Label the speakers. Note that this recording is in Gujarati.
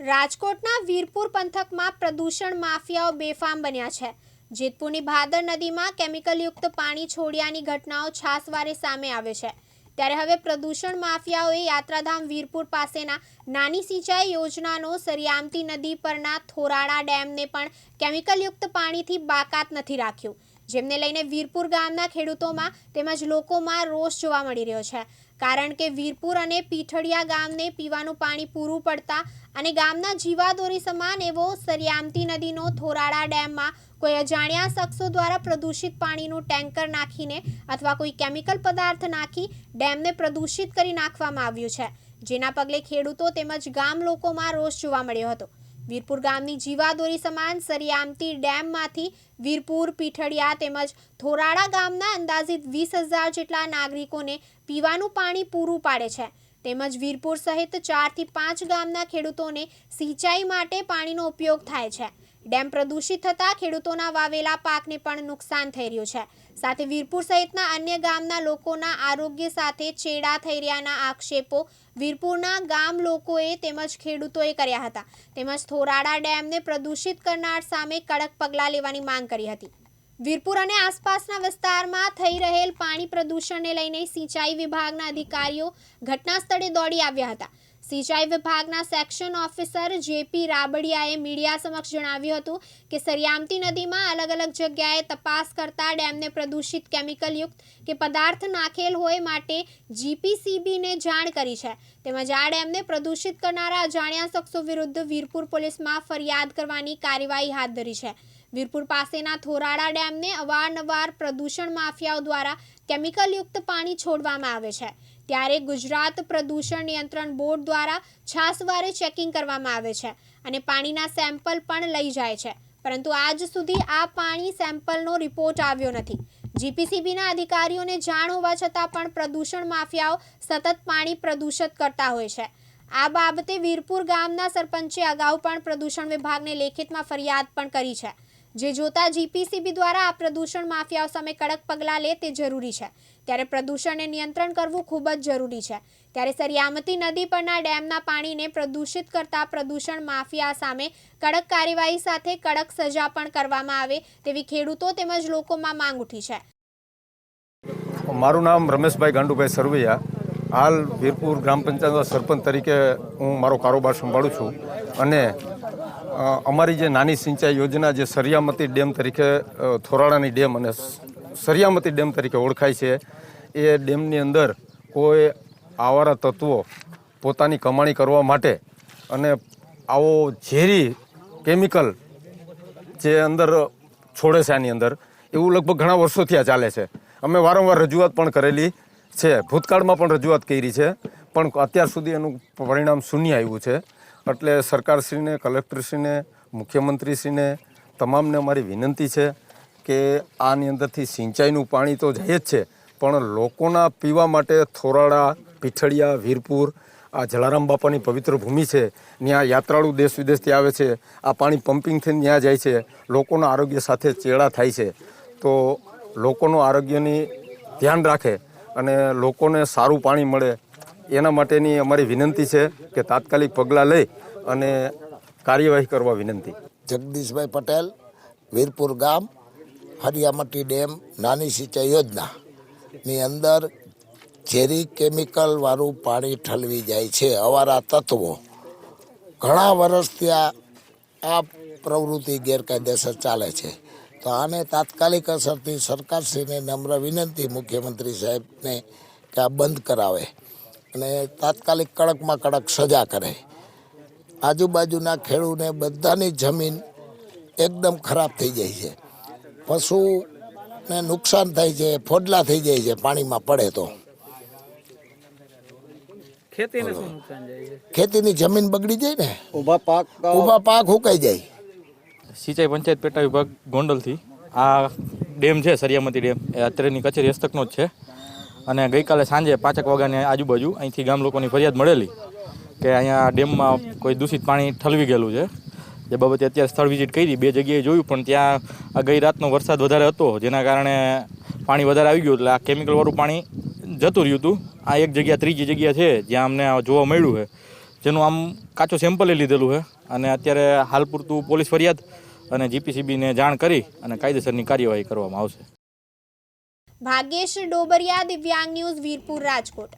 Speaker 1: રાજકોટના વીરપુર પંથકમાં પ્રદૂષણ માફિયાઓ બેફામ બન્યા છે. જેતપુરની ભાદર નદીમાં કેમિકલયુક્ત પાણી છોડ્યાની ઘટનાઓ છાસવારે સામે આવે છે. ત્યારે હવે પ્રદૂષણ માફિયાઓએ યાત્રાધામ વીરપુર પાસેના નાની સિંચાઈ યોજનાનો સરિયામતી નદી પરના થોરાળા ડેમને પણ કેમિકલયુક્ત પાણીથી બાકાત નથી રાખ્યું. જેમને લઈને વીરપુર ગામના ખેડૂતોમાં તેમજ લોકોમાં રોષ જોવા મળી રહ્યો છે. કારણ કે વીરપુર અને પીઠળિયા ગામને પીવાનું પાણી પૂરું પડતા અને ગામના જીવાદોરી સમાન એવો સરિયામતી નદીનો થોરાળા ડેમમાં કોઈ અજાણ્યા શખ્સો દ્વારા પ્રદૂષિત પાણીનું ટેન્કર નાખીને અથવા કોઈ કેમિકલ પદાર્થ નાખી ડેમને પ્રદૂષિત કરી નાખવામાં આવ્યું છે. જેના પગલે ખેડૂતો તેમજ ગામ લોકોમાં રોષ જોવા મળ્યો હતો. વીરપુર ગામની જીવાદોરી સમાન સરિયામતી ડેમમાંથી વીરપુર પીઠડિયા તેમજ થોરાળા ગામના અંદાજિત વીસ હજાર જેટલા નાગરિકોને પીવાનું પાણી પૂરું પાડે છે. તેમજ વીરપુર સહિત ચારથી પાંચ ગામના ખેડૂતોને સિંચાઈ માટે પાણીનો ઉપયોગ થાય છે. ડેમ પ્રદૂષિત થતાં ખેડૂતોના વાવેલા પાકને પણ નુકસાન થઈ રહ્યું છે. સાથે વીરપુર સહિતના અન્ય ગામના લોકોના આરોગ્ય સાથે ચેડા થઈ રહ્યાના આક્ષેપો વીરપુરના ગામ લોકોએ તેમજ ખેડૂતોએ કર્યા હતા. તેમજ થોરાડા ડેમને પ્રદૂષિત કરનાર સામે કડક પગલાં લેવાની માંગ કરી હતી. વીરપુર અને આસપાસના વિસ્તારમાં થઈ રહેલ પાણી પ્રદૂષણને લઈને સિંચાઈ વિભાગના અધિકારીઓ ઘટના સ્થળે દોડી આવ્યા હતા. સિંચાઈ વિભાગના સેક્શન ઓફિસર જેપી રાબડિયાએ મીડિયા સમક્ષ જણાવ્યું હતું કે સરિયામતી નદીમાં અલગ અલગ જગ્યાએ તપાસ કરતા ડેમને પ્રદૂષિત કેમિકલયુક્ત કે પદાર્થ નાખેલ હોય માટે જીપીસીબીને જાણ કરી છે. તેમજ આ ડેમને પ્રદૂષિત કરનારા અજાણ્યા શખ્સો વિરુદ્ધ વીરપુર પોલીસમાં ફરિયાદ કરવાની કાર્યવાહી હાથ ધરી છે. વીરપુર પાસેના થોરાળા ડેમને અવારનવાર પ્રદૂષણ માફિયાઓ દ્વારા કેમિકલયુક્ત પાણી છોડવામાં આવે છે. ત્યારે ગુજરાત પ્રદૂષણ નિયંત્રણ બોર્ડ દ્વારા છાસવારે ચેકિંગ કરવામાં આવે છે અને પાણીના સેમ્પલ પણ લઈ જાય છે. પરંતુ આજ સુધી આ પાણી સેમ્પલનો રિપોર્ટ આવ્યો નથી. જીપીસીબીના અધિકારીઓને જાણ હોવા છતાં પણ પ્રદૂષણ માફિયાઓ સતત પાણી પ્રદૂષિત કરતા હોય છે. આ બાબતે વીરપુર ગામના સરપંચે અગાઉ પણ પ્રદૂષણ વિભાગને લેખિતમાં ફરિયાદ પણ કરી છે. જે જોતા જીપીસીબી દ્વારા આ પ્રદૂષણ માફિયાઓ સામે કડક પગલાં લે તે જરૂરી છે. ત્યારે પ્રદૂષણને નિયંત્રણ કરવું ખૂબ જ જરૂરી છે. ત્યારે સરિયામતી નદી પરના ડેમના પાણીને પ્રદૂષિત કરતા પ્રદૂષણ માફિયા સામે કડક કાર્યવાહી સાથે કડક સજા પણ કરવામાં આવે તેવી ખેડૂતો તેમજ લોકોમાં માંગ ઉઠી છે.
Speaker 2: મારું નામ રમેશભાઈ ગાંડુભાઈ સરવૈયા. હાલ વીરપુર ગ્રામ પંચાયતના સરપંચ તરીકે હું મારો કારોબાર સંભાળું છું અને અમારી જે નાની સિંચાઈ યોજના જે સરિયામતી ડેમ તરીકે થોરાળાની ડેમ અને સરિયામતી ડેમ તરીકે ઓળખાય છે, એ ડેમની અંદર કોઈ આવારા તત્વો પોતાની કમાણી કરવા માટે અને આવો ઝેરી કેમિકલ જે અંદર છોડે છે આની અંદર, એવું લગભગ ઘણા વર્ષોથી આ ચાલે છે. અમે વારંવાર રજૂઆત પણ કરેલી છે. ભૂતકાળમાં પણ રજૂઆત કરી છે. પણ અત્યાર સુધી એનું પરિણામ શૂન્ય આવ્યું છે. એટલે સરકારશ્રીને, કલેક્ટરશ્રીને, મુખ્યમંત્રીશ્રીને તમામને અમારી વિનંતી છે કે આની અંદરથી સિંચાઈનું પાણી તો જાય જ છે, પણ લોકોના પીવા માટે થોરાળા પીઠળિયા, વીરપુર, આ જલારામ બાપાની પવિત્ર ભૂમિ છે ત્યાં યાત્રાળુ દેશ વિદેશથી આવે છે, આ પાણી પમ્પિંગ થઈને ત્યાં જાય છે, લોકોના આરોગ્ય સાથે ચેડા થાય છે. તો લોકોનું આરોગ્યની ધ્યાન રાખે અને લોકોને સારું પાણી મળે એના માટેની અમારી વિનંતી છે કે તાત્કાલિક પગલાં લઈ અને કાર્યવાહી કરવા વિનંતી.
Speaker 3: જગદીશભાઈ પટેલ, વીરપુર ગામ, હરિયામટી ડેમ, નાની સિંચાઈ યોજના. ની અંદર ઝેરી કેમિકલ વાળું પાણી ઠલવી જાય છે. અવારા તત્વો. ઘણા વર્ષથી આ આ પ્રવૃત્તિ ગેરકાયદેસર ચાલે છે. તો આને તાત્કાલિક અસરથી સરકારશ્રીને નમ્ર વિનંતી મુખ્યમંત્રી સાહેબને કે આ બંધ કરાવે. અને તાત્કાલિક કડકમાં કડક સજા કરે. આજુબાજુના ખેડૂને બધાની જમીન એકદમ ખરાબ થઈ જાય છે. પશુને નુકસાન થાય છે ફોડલા થઈ જાય છે પાણીમાં પડે તો.
Speaker 4: ખેતીને શું નુકસાન જાય છે?
Speaker 3: ખેતીની જમીન બગડી જાય ને?
Speaker 5: ઊભા પાક
Speaker 3: ઊભા પાક હુકાઈ જાય.
Speaker 6: સિંચાઈ પંચાયત પેટા વિભાગ ગોંડલથી. આ ડેમ છે સરિયામતી ડેમ. એ અત્યારની કચેરી હસ્તકનો જ છે. અને ગઈકાલે સાંજે પાંચેક વાગ્યાની આજુબાજુ અહીંથી ગામ લોકોની ફરિયાદ મળેલી કે અહીંયા ડેમમાં કોઈ દૂષિત પાણી ઠલવી ગયેલું છે. જે બાબતે અત્યારે સ્થળ વિઝિટ કરી, બે જગ્યાએ જોયું, પણ ત્યાં આ ગઈ રાતનો વરસાદ વધારે હતો, જેના કારણે પાણી વધારે આવી ગયું, એટલે આ કેમિકલવાળું પાણી જતું રહ્યું હતું. આ એક જગ્યા ત્રીજી જગ્યા છે, જ્યાં અમને જોવા મળ્યું છે. જેનું આમ કાચું સેમ્પલ લીધેલું છે. અને અત્યારે હાલ પૂરતું પોલીસ ફરિયાદ અને જીપીસીબીને જાણ કરી અને કાયદેસરની કાર્યવાહી કરવામાં આવશે.
Speaker 1: ભાગ્યેશ ડોબરિયા દિવ્યાંગ ન્યૂઝ વીરપુર રાજકોટ.